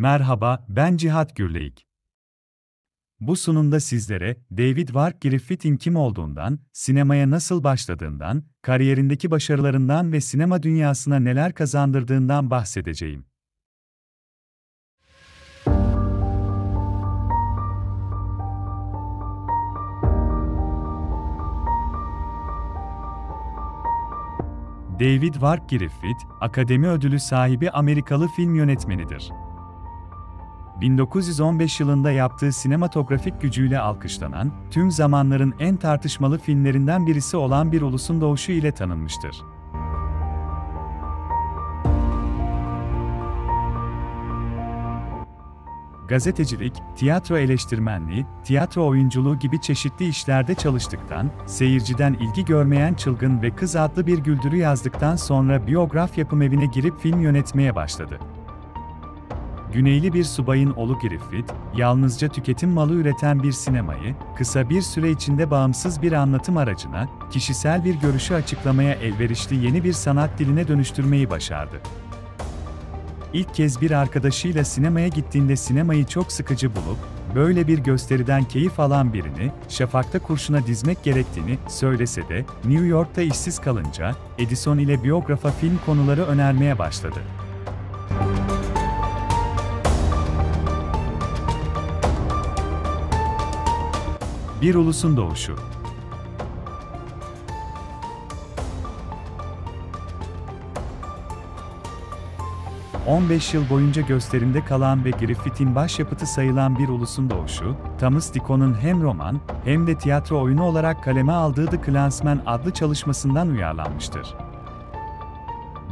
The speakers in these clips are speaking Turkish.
Merhaba, ben Cihat Gürleyik. Bu sunumda sizlere David Wark Griffith'in kim olduğundan, sinemaya nasıl başladığından, kariyerindeki başarılarından ve sinema dünyasına neler kazandırdığından bahsedeceğim. David Wark Griffith, Akademi Ödülü sahibi Amerikalı film yönetmenidir. 1915 yılında yaptığı sinematografik gücüyle alkışlanan, tüm zamanların en tartışmalı filmlerinden birisi olan Bir Ulusun Doğuşu ile tanınmıştır. Gazetecilik, tiyatro eleştirmenliği, tiyatro oyunculuğu gibi çeşitli işlerde çalıştıktan, seyirciden ilgi görmeyen Çılgın ve Kız adlı bir güldürü yazdıktan sonra biyograf yapım evine girip film yönetmeye başladı. Güneyli bir subayın oğlu Griffith, yalnızca tüketim malı üreten bir sinemayı, kısa bir süre içinde bağımsız bir anlatım aracına, kişisel bir görüşü açıklamaya elverişli yeni bir sanat diline dönüştürmeyi başardı. İlk kez bir arkadaşıyla sinemaya gittiğinde sinemayı çok sıkıcı bulup, böyle bir gösteriden keyif alan birini, şafakta kurşuna dizmek gerektiğini söylese de, New York'ta işsiz kalınca, Edison ile biyografa film konuları önermeye başladı. Bir ulusun doğuşu. ...15 yıl boyunca gösterimde kalan ve Griffith'in başyapıtı sayılan Bir Ulusun Doğuşu, Thomas Dicon'un hem roman hem de tiyatro oyunu olarak kaleme aldığı The Clansman adlı çalışmasından uyarlanmıştır.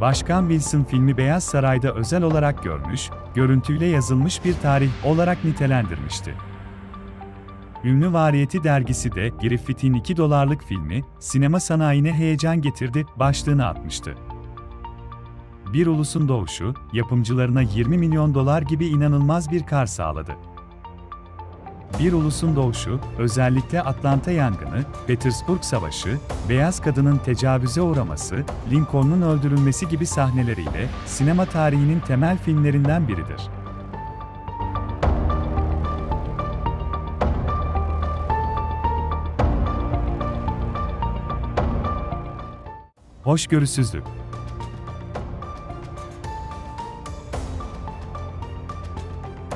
Başkan Wilson filmi Beyaz Saray'da özel olarak görmüş, görüntüyle yazılmış bir tarih olarak nitelendirmişti. Ünlü Variyeti dergisi de Griffith'in 2 dolarlık filmi, sinema sanayine heyecan getirdi başlığını atmıştı. Bir Ulusun Doğuşu, yapımcılarına 20 milyon dolar gibi inanılmaz bir kar sağladı. Bir Ulusun Doğuşu, özellikle Atlanta yangını, Petersburg Savaşı, beyaz kadının tecavüze uğraması, Lincoln'un öldürülmesi gibi sahneleriyle sinema tarihinin temel filmlerinden biridir. Hoşgörüsüzlük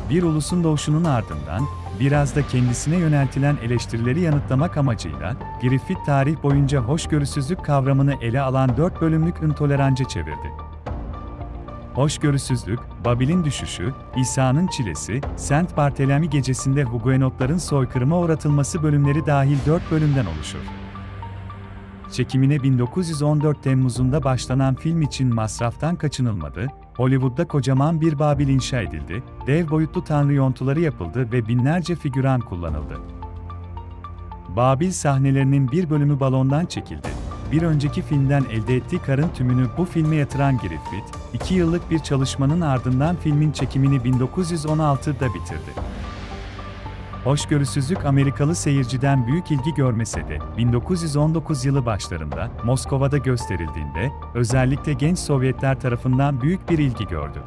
Bir ulusun doğuşunun ardından, biraz da kendisine yöneltilen eleştirileri yanıtlamak amacıyla, Griffith tarih boyunca hoşgörüsüzlük kavramını ele alan dört bölümlük intoleranca çevirdi. Hoşgörüsüzlük, Babil'in düşüşü, İsa'nın çilesi, Saint Barthélemy gecesinde Huguenotların soykırıma uğratılması bölümleri dahil dört bölümden oluşur. Çekimine 1914 Temmuz'unda başlanan film için masraftan kaçınılmadı, Hollywood'da kocaman bir Babil inşa edildi, dev boyutlu tanrı yontuları yapıldı ve binlerce figüran kullanıldı. Babil sahnelerinin bir bölümü balondan çekildi. Bir önceki filmden elde ettiği karın tümünü bu filme yatıran Griffith, iki yıllık bir çalışmanın ardından filmin çekimini 1916'da bitirdi. Hoşgörüsüzlük Amerikalı seyirciden büyük ilgi görmese de, 1919 yılı başlarında Moskova'da gösterildiğinde, özellikle genç Sovyetler tarafından büyük bir ilgi gördü.